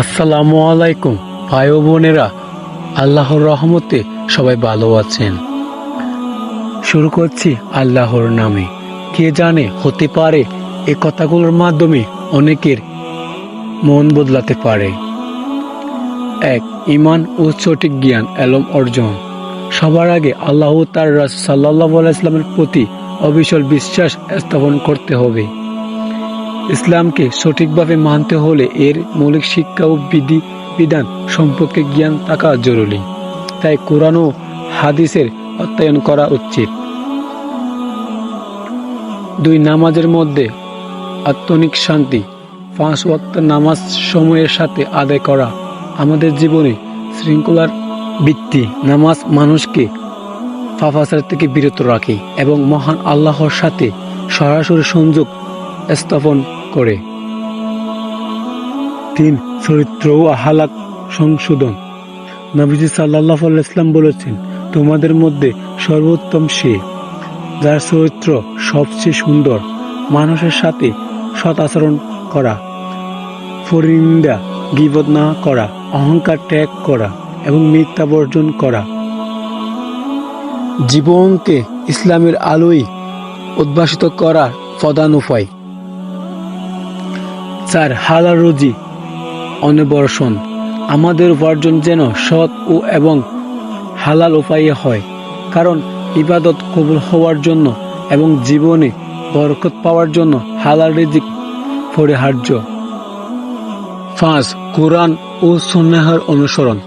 আসসালামু আলাইকুম, ভাই ও বোনেরা। আল্লাহর রহমতে সবাই ভালো আছেন। শুরু করছি আল্লাহর নামে। কে জানে, হতে পারে এ কথাগুলোর মাধ্যমে অনেকের মন বদলাতে পারে। এক ইমান ও সঠিক জ্ঞান, এলম অর্জন। সবার আগে আল্লাহ তার রাস সাল্লাহ ইসলামের প্রতি অবিচল বিশ্বাস স্থাপন করতে হবে। ইসলামকে সঠিকভাবে মানতে হলে এর মৌলিক শিক্ষা ও বিধি বিধান সম্পর্কে জ্ঞান থাকা জরুরি। তাই কোরআন ও হাদিসের অধ্যয়ন করা উচিত। দুই, নামাজের মধ্যে আত্মনিক শান্তি। পাঁচ, ওয়াক্ত নামাজ সময়ের সাথে আদায় করা আমাদের জীবনে শৃঙ্খলার ভিত্তি। নামাজ মানুষকে ফাফাসার থেকে বিরত রাখে এবং মহান আল্লাহর সাথে সরাসরি সংযোগ স্থাপন করে। তিন, চরিত্র ও আহালাক সংশোধন। নবীজি সাল্লাহ ইসলাম বলেছেন, তোমাদের মধ্যে সর্বোত্তম সে, যার চরিত্র সবচেয়ে সুন্দর, মানুষের সাথে সৎ আচরণ করা ফরিন্দা গিবত না করা, অহংকার ত্যাগ করা এবং মিথ্যা বর্জন করা। জীবনকে ইসলামের আলোয় উদ্ভাসিত করার প্রধান উপায়। চার হালাল রুজি অনবর্ষণ আমাদের উপার্জন যেন সৎ ও এবং হালাল উপায়ে হয়, কারণ ইবাদত কবুল হওয়ার জন্য এবং জীবনে বরকত পাওয়ার জন্য হালাল রিজিক পরিহার্য। পাঁচ কোরআন ও সন্ন্যাহের অনুসরণ।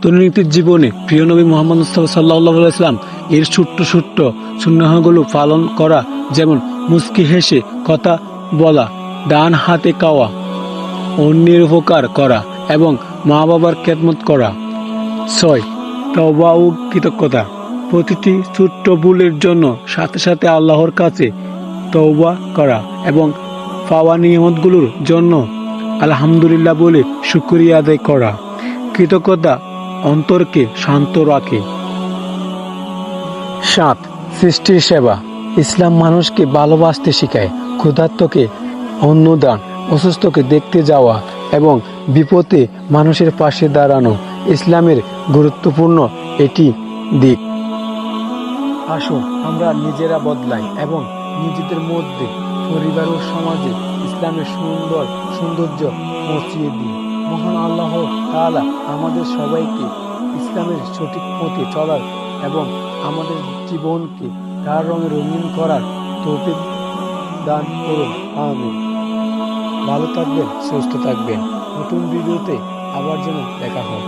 দৈনন্দিন জীবনে প্রিয় নবী মোহাম্মদ মুস্তাফা ইসলাম এর ছোট্ট ছোট্ট সুন্নাহগুলো পালন করা, যেমন মুস্কি হেসে কথা বলা ডান হাতে কাওয়া, অন্যের উপকার করা এবং মা বাবার খেদমত করা। ছয় তবা ও কৃতজ্ঞতা। প্রতিটি ছোট্ট ভুলের জন্য সাথে সাথে আল্লাহর কাছে তওবা করা এবং পাওয়া নিয়ামতগুলোর জন্য আলহামদুলিল্লাহ বলে শুক্রিয়া আদায় করা। কৃতজ্ঞতা অন্তরকে শান্ত রাখে। সাত, সৃষ্টির সেবা। ইসলাম মানুষকে ভালোবাসতে শেখায়। ক্ষুধার্তকে অন্নদান, অসুস্থকে দেখতে যাওয়া এবং বিপদে মানুষের পাশে দাঁড়ানো ইসলামের গুরুত্বপূর্ণ এটি দিক। আসুন আমরা নিজেরা বদলাই এবং নিজেদের মধ্যে পরিবার ও সমাজে ইসলামের সুন্দর সৌন্দর্য পৌঁছিয়ে দিই। মহান আল্লাহ তাআলা আমাদের সবাইকে ইসলামের সঠিক পথে চলার এবং আমাদের জীবনকে তার রঙে রঙিন করার তৌফিক দান করুন। আমিন। ভালো থাকবেন সুস্থ থাকবেন। নতুন ভিডিওতে আবার যেন দেখা হয়।